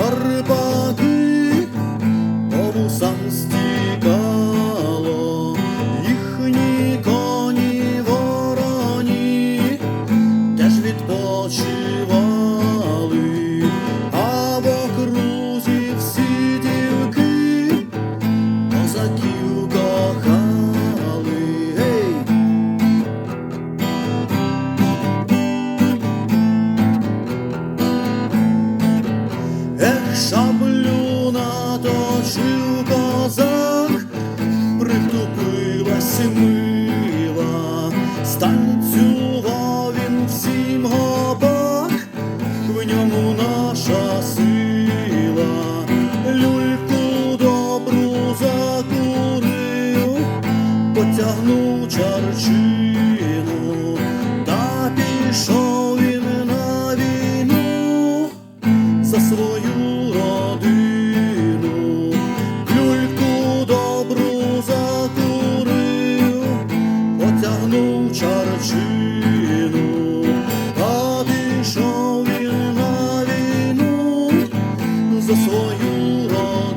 Карпати по вусам стікало, їхні коні вороні теж відпочивали. Шаблю наточив козак, притупилась мила, станцював він всім гопак, в ньому наша сила, люльку добру закурив, потягнув чарчину та пішов. серце своє.